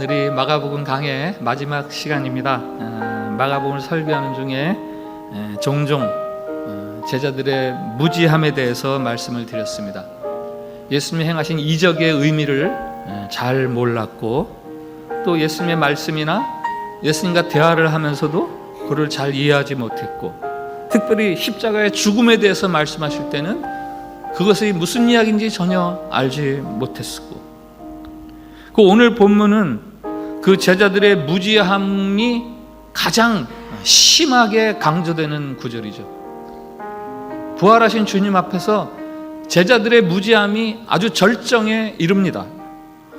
네, 오늘이 마가복음 강의 마지막 시간입니다. 어, 마가복음을 설교하는 중에 에, 종종 어, 제자들의 무지함에 대해서 말씀을 드렸습니다. 예수님이 행하신 이적의 의미를 에, 잘 몰랐고 또 예수님의 말씀이나 예수님과 대화를 하면서도 그를 잘 이해하지 못했고 특별히 십자가의 죽음에 대해서 말씀하실 때는 그것이 무슨 이야기인지 전혀 알지 못했고 그 오늘 본문은 그 제자들의 무지함이 가장 심하게 강조되는 구절이죠. 부활하신 주님 앞에서 제자들의 무지함이 아주 절정에 이릅니다.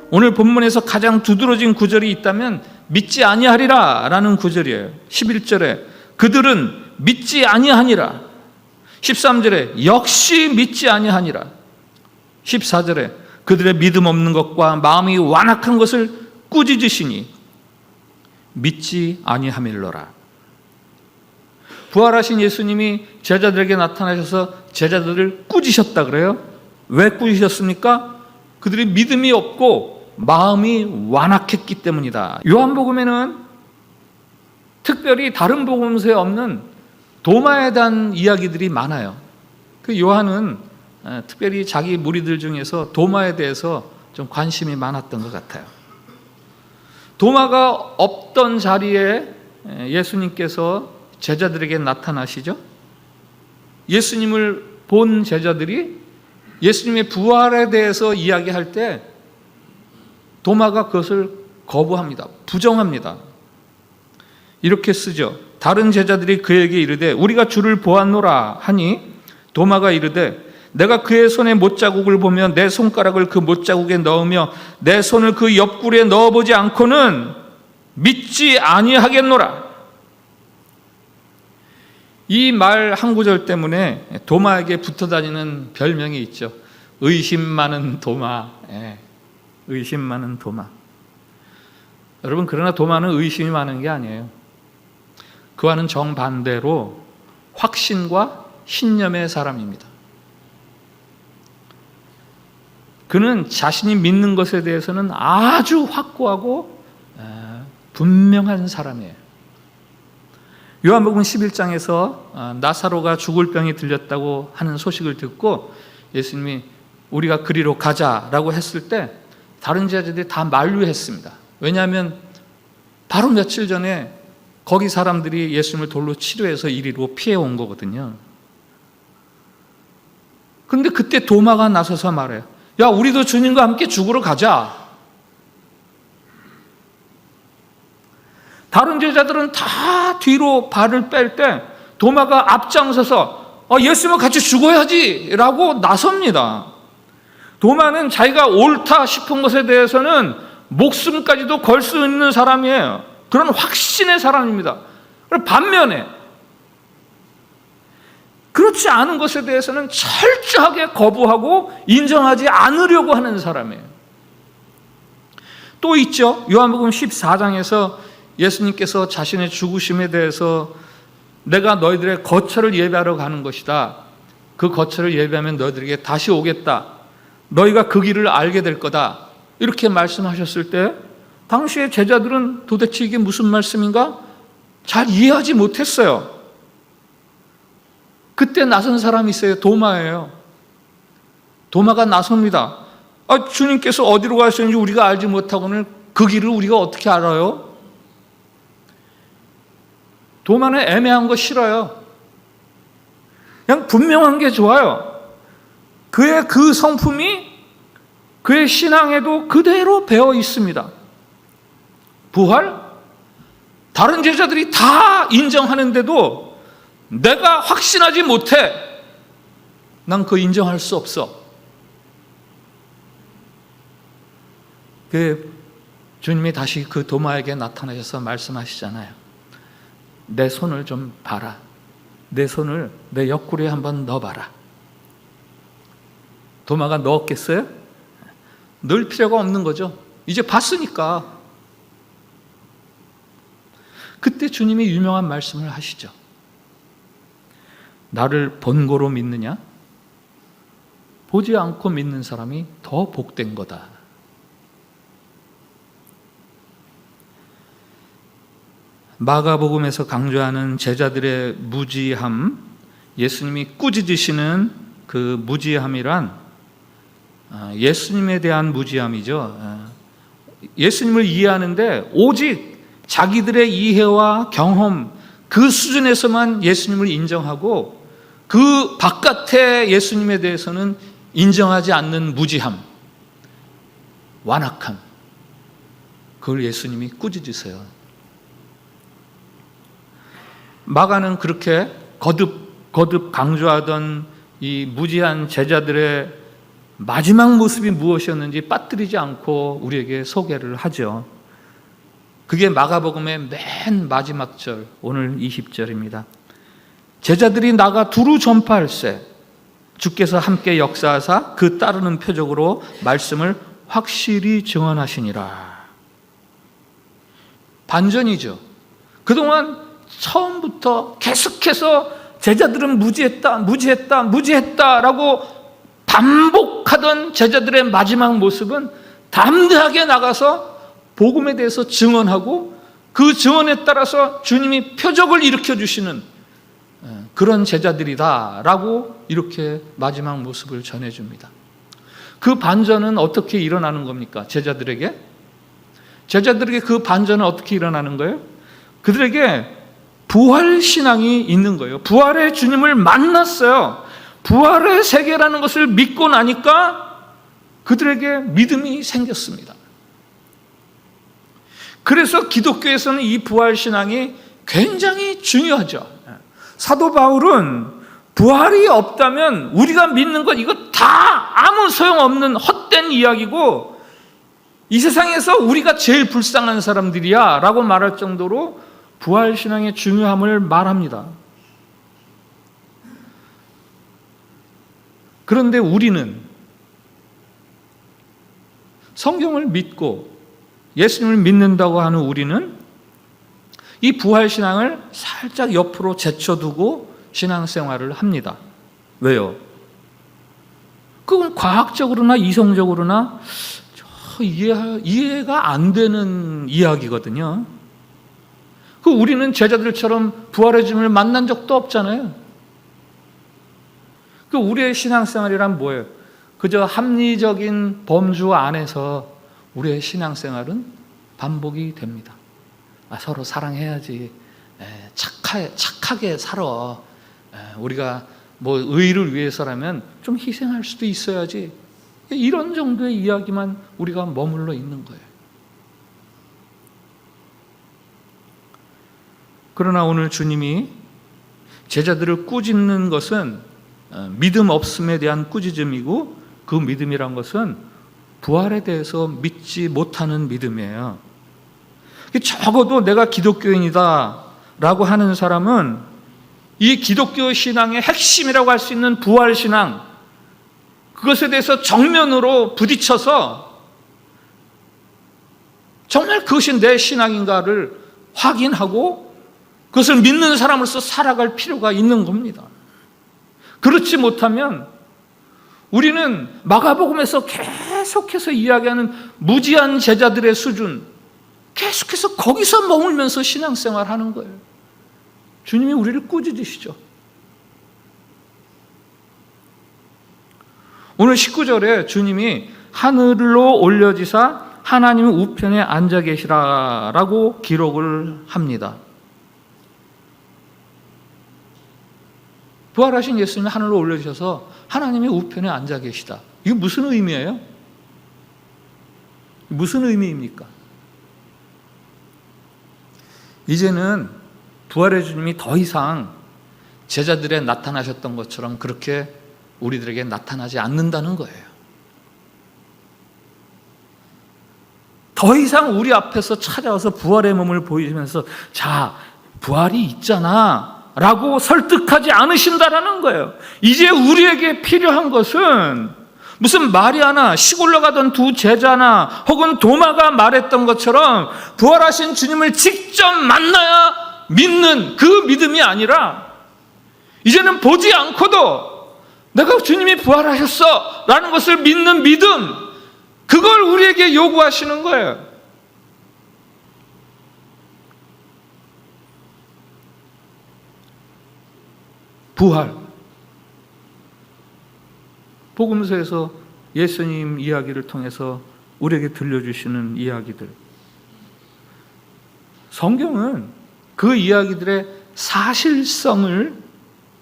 오늘 본문에서 가장 두드러진 구절이 있다면 믿지 아니하리라 라는 구절이에요. 11절에 그들은 믿지 아니하니라. 13절에 역시 믿지 아니하니라. 14절에 그들의 믿음 없는 것과 마음이 완악한 것을 꾸짖으시니 믿지 아니하밀러라. 부활하신 예수님이 제자들에게 나타나셔서 제자들을 꾸짖으셨다 그래요? 왜 꾸짖으셨습니까? 그들이 믿음이 없고 마음이 완악했기 때문이다. 요한복음에는 특별히 다른 복음서에 없는 도마에 대한 이야기들이 많아요. 그 요한은 특별히 자기 무리들 중에서 도마에 대해서 좀 관심이 많았던 것 같아요. 도마가 없던 자리에 예수님께서 제자들에게 나타나시죠. 예수님을 본 제자들이 예수님의 부활에 대해서 이야기할 때 도마가 그것을 거부합니다. 부정합니다. 이렇게 쓰죠. 다른 제자들이 그에게 이르되 우리가 주를 보았노라 하니 도마가 이르되 내가 그의 손에 못자국을 보며 내 손가락을 그 못자국에 넣으며 내 손을 그 옆구리에 넣어보지 않고는 믿지 아니하겠노라. 이 말 한 구절 때문에 도마에게 붙어 다니는 별명이 있죠. 의심 많은 도마. 예, 의심 많은 도마. 여러분 그러나 도마는 의심이 많은 게 아니에요. 그와는 정반대로 확신과 신념의 사람입니다. 그는 자신이 믿는 것에 대해서는 아주 확고하고 분명한 사람이에요. 요한복음 11장에서 나사로가 죽을 병이 들렸다고 하는 소식을 듣고 예수님이 우리가 그리로 가자라고 했을 때 다른 제자들이 다 만류했습니다. 왜냐하면 바로 며칠 전에 거기 사람들이 예수님을 돌로 치료해서 이리로 피해 온 거거든요. 그런데 그때 도마가 나서서 말해요. 야, 우리도 주님과 함께 죽으러 가자. 다른 제자들은 다 뒤로 발을 뺄 때 도마가 앞장서서 어, 예수님과 같이 죽어야지 라고 나섭니다. 도마는 자기가 옳다 싶은 것에 대해서는 목숨까지도 걸 수 있는 사람이에요. 그런 확신의 사람입니다. 반면에 그렇지 않은 것에 대해서는 철저하게 거부하고 인정하지 않으려고 하는 사람이에요. 또 있죠. 요한복음 14장에서 예수님께서 자신의 죽으심에 대해서 내가 너희들의 거처를 예배하러 가는 것이다. 그 거처를 예배하면 너희들에게 다시 오겠다. 너희가 그 길을 알게 될 거다. 이렇게 말씀하셨을 때 당시의 제자들은 도대체 이게 무슨 말씀인가? 잘 이해하지 못했어요. 그때 나선 사람이 있어요. 도마예요. 도마가 나섭니다. 아, 주님께서 어디로 가셨는지 우리가 알지 못하고는 그 길을 우리가 어떻게 알아요? 도마는 애매한 거 싫어요. 그냥 분명한 게 좋아요. 그의 그 성품이 그의 신앙에도 그대로 배어 있습니다. 부활? 다른 제자들이 다 인정하는데도 내가 확신하지 못해. 난 그 인정할 수 없어. 그 주님이 다시 그 도마에게 나타나셔서 말씀하시잖아요. 내 손을 좀 봐라. 내 손을 내 옆구리에 한번 넣어봐라. 도마가 넣었겠어요? 넣을 필요가 없는 거죠. 이제 봤으니까. 그때 주님이 유명한 말씀을 하시죠. 나를 본고로 믿느냐? 보지 않고 믿는 사람이 더 복된 거다. 마가복음에서 강조하는 제자들의 무지함, 예수님이 꾸짖으시는 그 무지함이란 아, 예수님에 대한 무지함이죠. 아, 예수님을 이해하는데 오직 자기들의 이해와 경험 그 수준에서만 예수님을 인정하고 그 바깥의 예수님에 대해서는 인정하지 않는 무지함, 완악함. 그걸 예수님이 꾸짖으세요. 마가는 그렇게 거듭 거듭 강조하던 이 무지한 제자들의 마지막 모습이 무엇이었는지 빠뜨리지 않고 우리에게 소개를 하죠. 그게 마가복음의 맨 마지막 절, 오늘 20절입니다. 제자들이 나가 두루 전파할세 주께서 함께 역사하사 그 따르는 표적으로 말씀을 확실히 증언하시니라. 반전이죠. 그동안 처음부터 계속해서 제자들은 무지했다, 무지했다, 무지했다라고 반복하던 제자들의 마지막 모습은 담대하게 나가서 복음에 대해서 증언하고 그 증언에 따라서 주님이 표적을 일으켜 주시는 예, 그런 제자들이다라고 이렇게 마지막 모습을 전해줍니다. 그 반전은 어떻게 일어나는 겁니까? 제자들에게? 제자들에게 그 반전은 어떻게 일어나는 거예요? 그들에게 부활 신앙이 있는 거예요. 부활의 주님을 만났어요. 부활의 세계라는 것을 믿고 나니까 그들에게 믿음이 생겼습니다. 그래서 기독교에서는 이 부활 신앙이 굉장히 중요하죠. 사도 바울은 부활이 없다면 우리가 믿는 것 이거 다 아무 소용없는 헛된 이야기고 이 세상에서 우리가 제일 불쌍한 사람들이야 라고 말할 정도로 부활 신앙의 중요함을 말합니다. 그런데 우리는 성경을 믿고 예수님을 믿는다고 하는 우리는 이 부활 신앙을 살짝 옆으로 제쳐두고 신앙생활을 합니다. 왜요? 그건 과학적으로나 이성적으로나 이해, 이해 가 안 되는 이야기거든요. 그 우리는 제자들처럼 부활의 주님을 만난 적도 없잖아요. 그 우리의 신앙생활이란 뭐예요? 그저 합리적인 범주 안에서 우리의 신앙생활은 반복이 됩니다. 아, 서로 사랑해야지. 에, 착하, 착하게 살아. 에, 우리가 뭐 의를 위해서라면 좀 희생할 수도 있어야지. 이런 정도의 이야기만 우리가 머물러 있는 거예요. 그러나 오늘 주님이 제자들을 꾸짖는 것은 어, 믿음 없음에 대한 꾸짖음이고 그 믿음이란 것은 부활에 대해서 믿지 못하는 믿음이에요. 적어도 내가 기독교인이다 라고 하는 사람은 이 기독교 신앙의 핵심이라고 할 수 있는 부활 신앙, 그것에 대해서 정면으로 부딪혀서 정말 그것이 내 신앙인가를 확인하고 그것을 믿는 사람으로서 살아갈 필요가 있는 겁니다. 그렇지 못하면 우리는 마가복음에서 계속해서 이야기하는 무지한 제자들의 수준, 계속해서 거기서 머물면서 신앙생활 하는 거예요. 주님이 우리를 꾸짖으시죠. 오늘 19절에 주님이 하늘로 올려지사 하나님 우편에 앉아 계시라라고 기록을 합니다. 부활하신 예수님이 하늘로 올려주셔서 하나님의 우편에 앉아 계시다. 이게 무슨 의미예요? 무슨 의미입니까? 이제는 부활의 주님이 더 이상 제자들에 나타나셨던 것처럼 그렇게 우리들에게 나타나지 않는다는 거예요. 더 이상 우리 앞에서 찾아와서 부활의 몸을 보이면서 자, 부활이 있잖아. 라고 설득하지 않으신다라는 거예요. 이제 우리에게 필요한 것은 무슨 마리아나 시골로 가던 두 제자나 혹은 도마가 말했던 것처럼 부활하신 주님을 직접 만나야 믿는 그 믿음이 아니라 이제는 보지 않고도 내가 주님이 부활하셨어 라는 것을 믿는 믿음 그걸 우리에게 요구하시는 거예요. 부활. 복음서에서 예수님 이야기를 통해서 우리에게 들려주시는 이야기들. 성경은 그 이야기들의 사실성을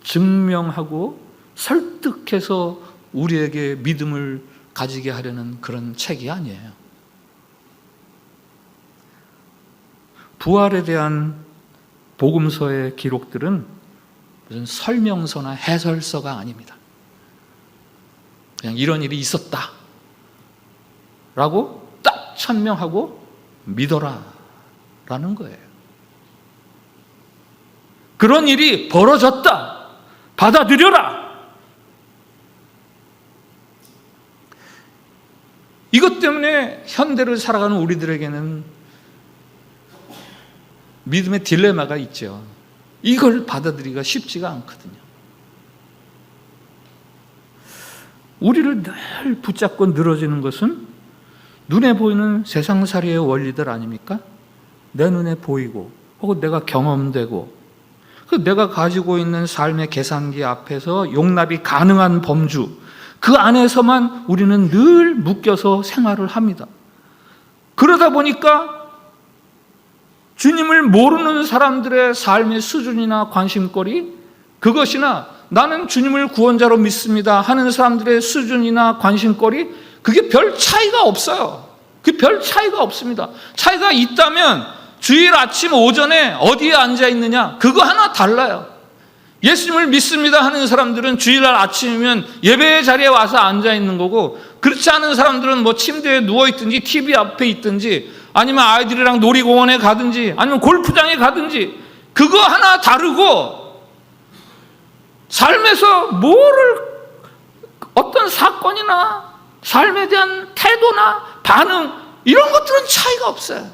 증명하고 설득해서 우리에게 믿음을 가지게 하려는 그런 책이 아니에요. 부활에 대한 복음서의 기록들은 무슨 설명서나 해설서가 아닙니다. 그냥 이런 일이 있었다. 라고 딱 천명하고 믿어라. 라는 거예요. 그런 일이 벌어졌다. 받아들여라. 이것 때문에 현대를 살아가는 우리들에게는 믿음의 딜레마가 있죠. 이걸 받아들이기가 쉽지가 않거든요. 우리를 늘 붙잡고 늘어지는 것은 눈에 보이는 세상살이의 원리들 아닙니까? 내 눈에 보이고 혹은 내가 경험되고 그 내가 가지고 있는 삶의 계산기 앞에서 용납이 가능한 범주 그 안에서만 우리는 늘 묶여서 생활을 합니다. 그러다 보니까 주님을 모르는 사람들의 삶의 수준이나 관심거리 그것이나 나는 주님을 구원자로 믿습니다 하는 사람들의 수준이나 관심거리 그게 별 차이가 없어요. 그 별 차이가 없습니다. 차이가 있다면 주일 아침 오전에 어디에 앉아 있느냐 그거 하나 달라요. 예수님을 믿습니다 하는 사람들은 주일날 아침이면 예배의 자리에 와서 앉아 있는 거고 그렇지 않은 사람들은 뭐 침대에 누워 있든지 TV 앞에 있든지 아니면 아이들이랑 놀이공원에 가든지 아니면 골프장에 가든지 그거 하나 다르고 삶에서 뭐를 어떤 사건이나 삶에 대한 태도나 반응 이런 것들은 차이가 없어요.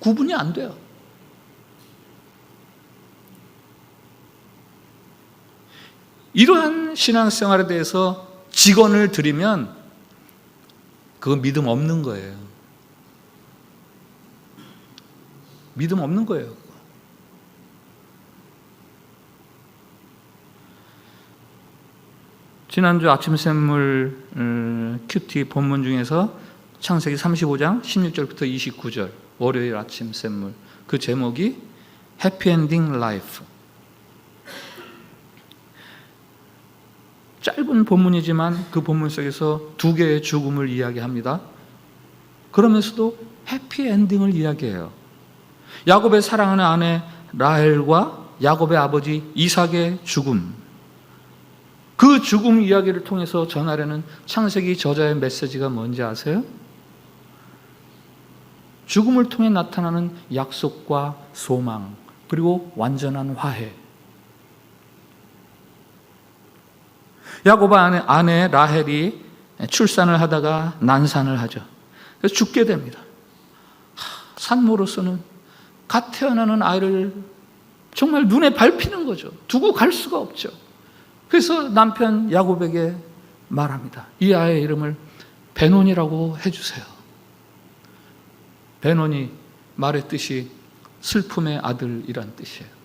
구분이 안 돼요. 이러한 신앙생활에 대해서 직언을 드리면 그건 믿음 없는 거예요. 믿음 없는 거예요. 지난주 아침 샘물 음, 큐티 본문 중에서 창세기 35장 16절부터 29절 월요일 아침 샘물 그 제목이 해피엔딩 라이프 짧은 본문이지만 그 본문 속에서 두 개의 죽음을 이야기합니다. 그러면서도 해피엔딩을 이야기해요. 야곱의 사랑하는 아내 라헬과 야곱의 아버지 이삭의 죽음 그 죽음 이야기를 통해서 전하려는 창세기 저자의 메시지가 뭔지 아세요? 죽음을 통해 나타나는 약속과 소망, 그리고 완전한 화해. 야곱의 아내, 아내 라헬이 출산을 하다가 난산을 하죠. 그래서 죽게 됩니다. 산모로서는 갓 태어나는 아이를 정말 눈에 밟히는 거죠. 두고 갈 수가 없죠. 그래서 남편 야곱에게 말합니다. 이 아이의 이름을 베논이라고 해주세요. 베논이 말의 뜻이 슬픔의 아들이란 뜻이에요.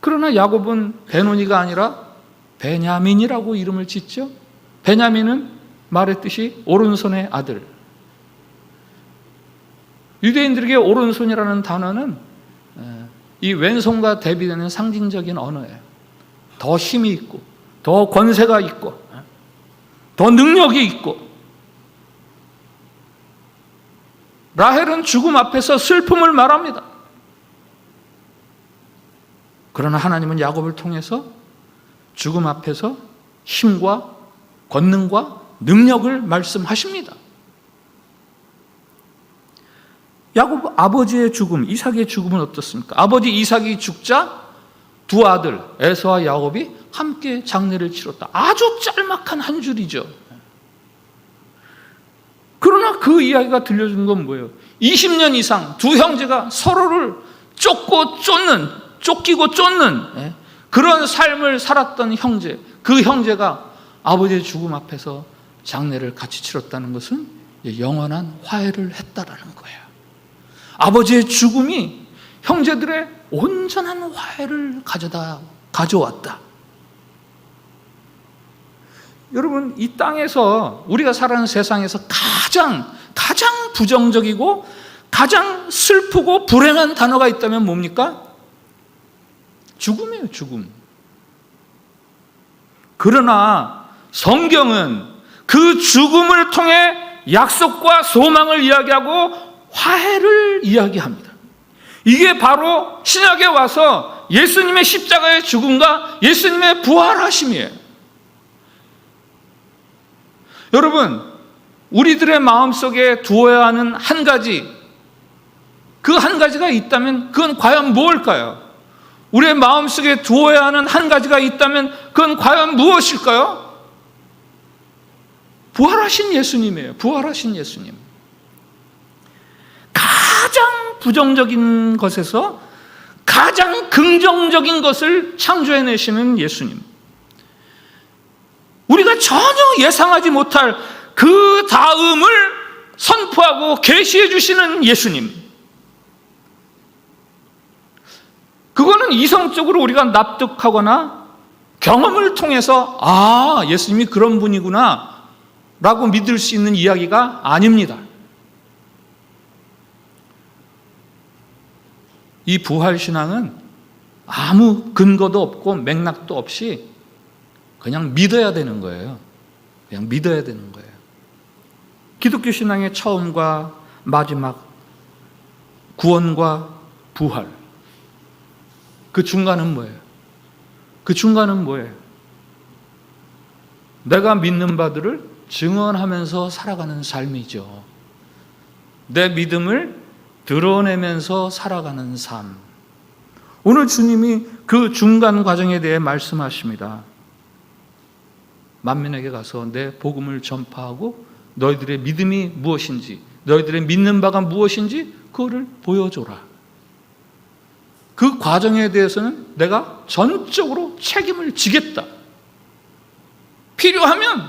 그러나 야곱은 베논이가 아니라 베냐민이라고 이름을 짓죠. 베냐민은 말의 뜻이 오른손의 아들. 유대인들에게 오른손이라는 단어는 이 왼손과 대비되는 상징적인 언어예요. 더 힘이 있고, 더 권세가 있고, 더 능력이 있고. 라헬은 죽음 앞에서 슬픔을 말합니다. 그러나 하나님은 야곱을 통해서 죽음 앞에서 힘과 권능과 능력을 말씀하십니다. 야곱 아버지의 죽음, 이삭의 죽음은 어떻습니까? 아버지 이삭이 죽자 두 아들 에서와 야곱이 함께 장례를 치렀다. 아주 짤막한 한 줄이죠. 그러나 그 이야기가 들려주는 건 뭐예요? 20년 이상 두 형제가 서로를 쫓고 쫓는, 쫓기고 쫓는 예? 그런 삶을 살았던 형제, 그 형제가 아버지의 죽음 앞에서 장례를 같이 치렀다는 것은 영원한 화해를 했다라는 거예요. 아버지의 죽음이 형제들의 온전한 화해를 가져다 가져왔다. 여러분 이 땅에서 우리가 살아가는 세상에서 가장 가장 부정적이고 가장 슬프고 불행한 단어가 있다면 뭡니까? 죽음이에요, 죽음. 그러나 성경은 그 죽음을 통해 약속과 소망을 이야기하고 화해를 이야기합니다. 이게 바로 신약에 와서 예수님의 십자가의 죽음과 예수님의 부활하심이에요. 여러분, 우리들의 마음 속에 두어야 하는 한 가지, 그 한 가지가 있다면 그건 과연 무엇일까요? 우리의 마음 속에 두어야 하는 한 가지가 있다면 그건 과연 무엇일까요? 부활하신 예수님이에요. 부활하신 예수님. 가장 부정적인 것에서 가장 긍정적인 것을 창조해내시는 예수님. 우리가 전혀 예상하지 못할 그 다음을 선포하고 계시해 주시는 예수님. 그거는 이성적으로 우리가 납득하거나 경험을 통해서 아, 예수님이 그런 분이구나 라고 믿을 수 있는 이야기가 아닙니다. 이 부활신앙은 아무 근거도 없고 맥락도 없이 그냥 믿어야 되는 거예요. 그냥 믿어야 되는 거예요. 기독교 신앙의 처음과 마지막, 구원과 부활. 그 중간은 뭐예요? 그 중간은 뭐예요? 내가 믿는 바들을 증언하면서 살아가는 삶이죠. 내 믿음을 드러내면서 살아가는 삶. 오늘 주님이 그 중간 과정에 대해 말씀하십니다. 만민에게 가서 내 복음을 전파하고 너희들의 믿음이 무엇인지, 너희들의 믿는 바가 무엇인지 그거를 보여줘라. 그 과정에 대해서는 내가 전적으로 책임을 지겠다. 필요하면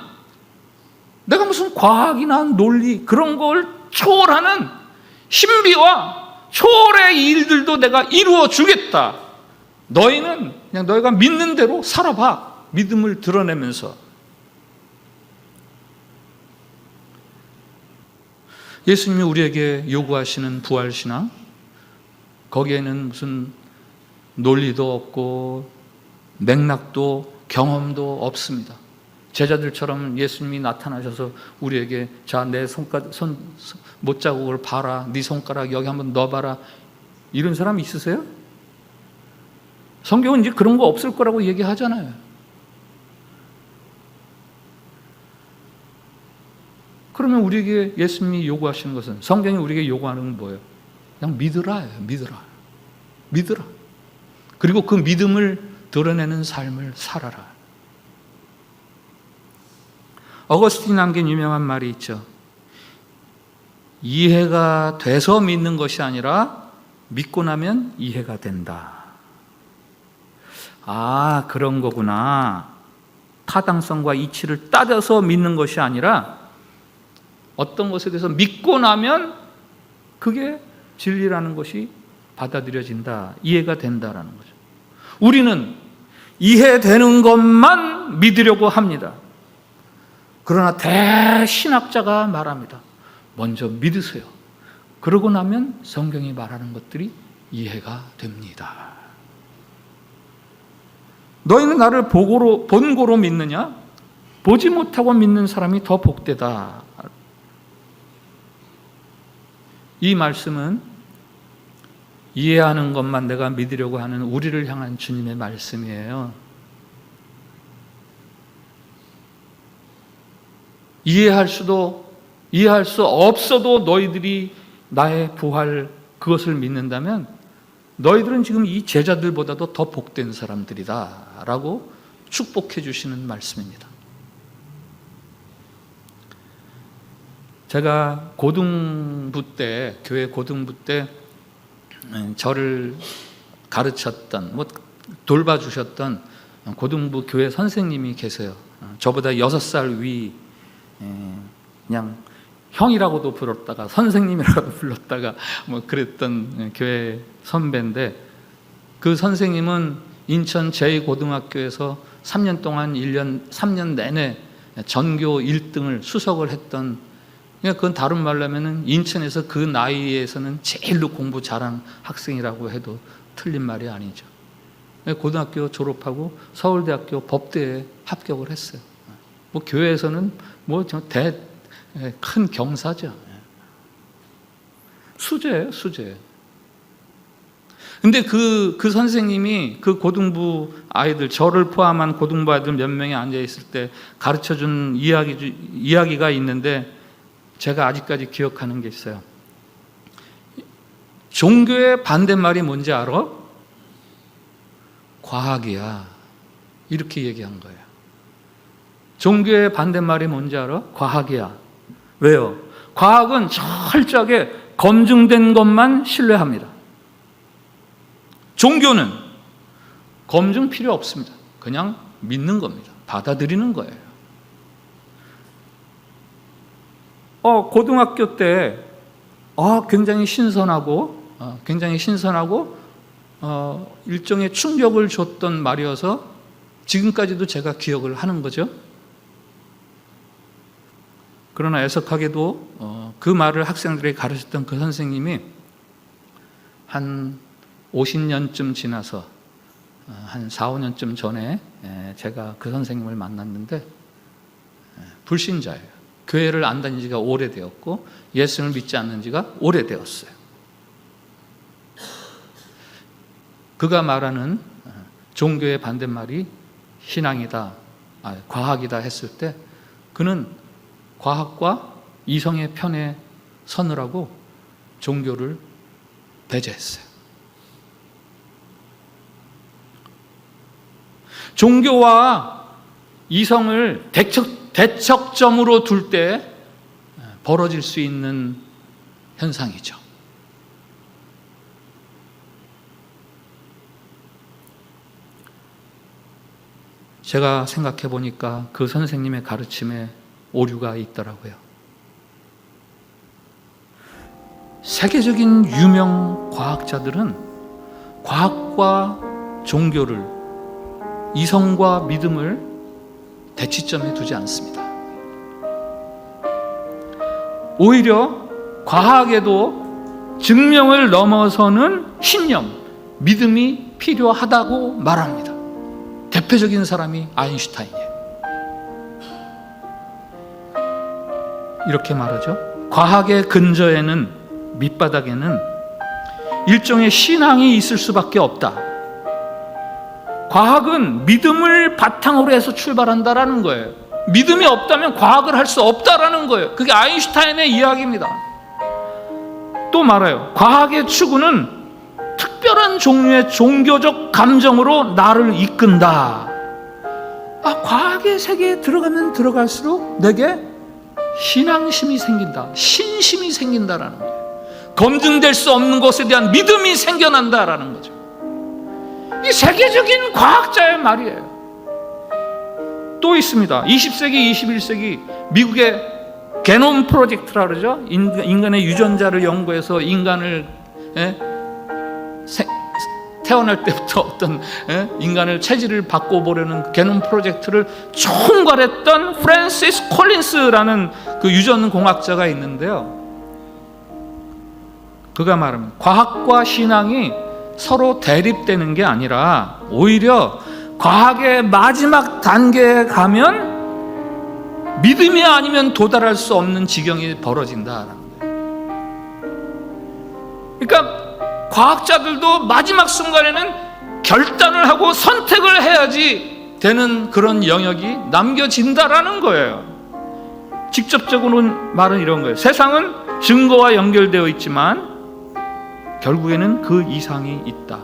내가 무슨 과학이나 논리 그런 걸 초월하는 신비와 초월의 일들도 내가 이루어 주겠다. 너희는 그냥 너희가 믿는 대로 살아봐. 믿음을 드러내면서. 예수님이 우리에게 요구하시는 부활신앙, 거기에는 무슨 논리도 없고 맥락도 경험도 없습니다. 제자들처럼 예수님이 나타나셔서 우리에게 자 내 손가락 손 못 자국을 봐라. 네 손가락 여기 한번 넣어봐라. 이런 사람 있으세요? 성경은 이제 그런 거 없을 거라고 얘기하잖아요. 그러면 우리에게 예수님이 요구하시는 것은 성경이 우리에게 요구하는 건 뭐예요? 그냥 믿으라예요. 믿으라. 믿으라. 그리고 그 믿음을 드러내는 삶을 살아라. 어거스틴이 남긴 유명한 말이 있죠. 이해가 돼서 믿는 것이 아니라 믿고 나면 이해가 된다. 아, 그런 거구나. 타당성과 이치를 따져서 믿는 것이 아니라 어떤 것에 대해서 믿고 나면 그게 진리라는 것이 받아들여진다. 이해가 된다라는 거죠. 우리는 이해되는 것만 믿으려고 합니다. 그러나 대신학자가 말합니다. 먼저 믿으세요. 그러고 나면 성경이 말하는 것들이 이해가 됩니다. 너희는 나를 보고로, 본고로 믿느냐? 보지 못하고 믿는 사람이 더 복되다. 이 말씀은 이해하는 것만 내가 믿으려고 하는 우리를 향한 주님의 말씀이에요. 이해할 수도 이해할 수 없어도 너희들이 나의 부활 그것을 믿는다면 너희들은 지금 이 제자들보다도 더 복된 사람들이다라고 축복해 주시는 말씀입니다. 제가 고등부 때 교회 고등부 때 음, 저를 가르쳤던 뭐 돌봐주셨던 고등부 교회 선생님이 계세요. 저보다 여섯 살위 그냥 형이라고도 불렀다가 선생님이라고 불렀다가 뭐 그랬던 교회 선배인데 그 선생님은 인천 제2고등학교에서 3년 동안 1년 3년 내내 전교 1등을 수석을 했던 그러니까 그건 다른 말로 하면은 인천에서 그 나이에서는 제일로 공부 잘한 학생이라고 해도 틀린 말이 아니죠. 고등학교 졸업하고 서울대학교 법대에 합격을 했어요. 뭐 교회에서는 뭐대큰 경사죠. 수제예요, 수제. 근데 그, 그 선생님이 그 고등부 아이들, 저를 포함한 고등부 아이들 몇 명이 앉아 있을 때 가르쳐 준 이야기, 이야기가 있는데 제가 아직까지 기억하는 게 있어요. 종교의 반대말이 뭔지 알아? 과학이야. 이렇게 얘기한 거예요. 종교의 반대말이 뭔지 알아? 과학이야. 왜요? 과학은 철저하게 검증된 것만 신뢰합니다. 종교는 검증 필요 없습니다. 그냥 믿는 겁니다. 받아들이는 거예요. 어, 고등학교 때, 어, 굉장히 신선하고, 어, 굉장히 신선하고, 어, 일종의 충격을 줬던 말이어서 지금까지도 제가 기억을 하는 거죠. 그러나 애석하게도 어, 그 말을 학생들에게 가르쳤던 그 선생님이 한 50년쯤 지나서 어, 한 4, 5년쯤 전에 에, 제가 그 선생님을 만났는데 에, 불신자예요. 교회를 안 다닌 지가 오래되었고 예수를 믿지 않는 지가 오래되었어요. 그가 말하는 어, 종교의 반대말이 신앙이다, 아, 과학이다 했을 때 그는 과학과 이성의 편에 서느라고 종교를 배제했어요. 종교와 이성을 대척, 대척점으로 둘 때 벌어질 수 있는 현상이죠. 제가 생각해 보니까 그 선생님의 가르침에 오류가 있더라고요. 세계적인 유명 과학자들은 과학과 종교를 이성과 믿음을 대치점에 두지 않습니다. 오히려 과학에도 증명을 넘어서는 신념, 믿음이 필요하다고 말합니다. 대표적인 사람이 아인슈타인이에요. 이렇게 말하죠. 과학의 근저에는 밑바닥에는 일종의 신앙이 있을 수밖에 없다. 과학은 믿음을 바탕으로 해서 출발한다라는 거예요. 믿음이 없다면 과학을 할 수 없다라는 거예요. 그게 아인슈타인의 이야기입니다. 또 말해요. 과학의 추구는 특별한 종류의 종교적 감정으로 나를 이끈다. 아, 과학의 세계에 들어가면 들어갈수록 내게 신앙심이 생긴다. 신심이 생긴다라는 거예요. 검증될 수 없는 것에 대한 믿음이 생겨난다라는 거죠. 이 세계적인 과학자의 말이에요. 또 있습니다. 20세기, 21세기 미국의 게놈 프로젝트라 그러죠. 인간의 유전자를 연구해서 인간을 예? 세, 태어날 때부터 어떤 예? 인간을 체질을 바꿔보려는 게놈 프로젝트를 총괄했던 프랜시스 콜린스라는 그 유전 공학자가 있는데요. 그가 말하면 과학과 신앙이 서로 대립되는 게 아니라 오히려 과학의 마지막 단계에 가면 믿음이 아니면 도달할 수 없는 지경이 거예요. 그러니까 과학자들도 마지막 순간에는 결단을 하고 선택을 해야지 되는 그런 영역이 남겨진다라는 거예요. 직접적으로는 말은 이런 거예요. 세상은 증거와 연결되어 있지만 결국에는 그 이상이 있다.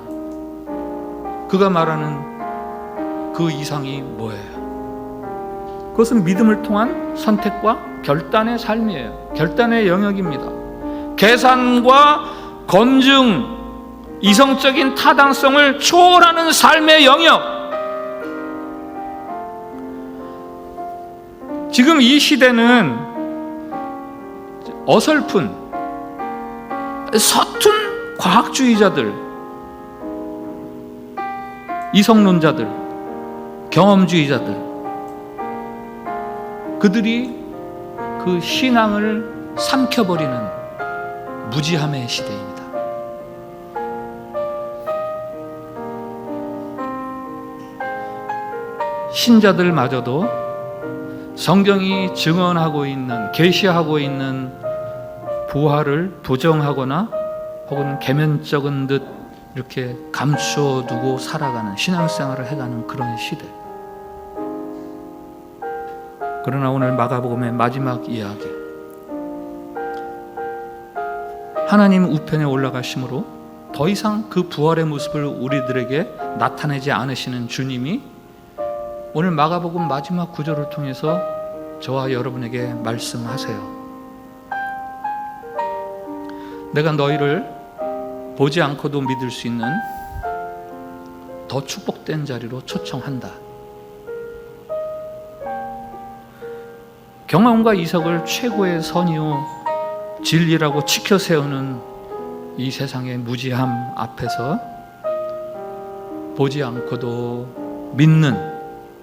그가 말하는 그 이상이 뭐예요? 그것은 믿음을 통한 선택과 결단의 삶이에요. 결단의 영역입니다. 계산과 검증, 이성적인 타당성을 초월하는 삶의 영역. 지금 이 시대는 어설픈 서툰 과학주의자들, 이성론자들, 경험주의자들, 그들이 그 신앙을 삼켜버리는 무지함의 시대입니다. 신자들마저도 성경이 증언하고 있는 계시하고 있는 부활을 부정하거나 혹은 계면적인 듯 이렇게 감추어 두고 살아가는 신앙생활을 해가는 그런 시대. 그러나 오늘 마가복음의 마지막 이야기. 하나님 우편에 올라가심으로 더 이상 그 부활의 모습을 우리들에게 나타내지 않으시는 주님이 오늘 마가복음 마지막 구절을 통해서 저와 여러분에게 말씀하세요. 내가 너희를 보지 않고도 믿을 수 있는 더 축복된 자리로 초청한다. 경험과 이석을 최고의 선이요 진리라고 지켜 세우는 이 세상의 무지함 앞에서 보지 않고도 믿는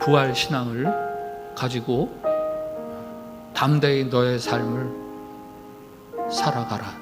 부활 신앙을 가지고 담대히 너의 삶을 살아가라.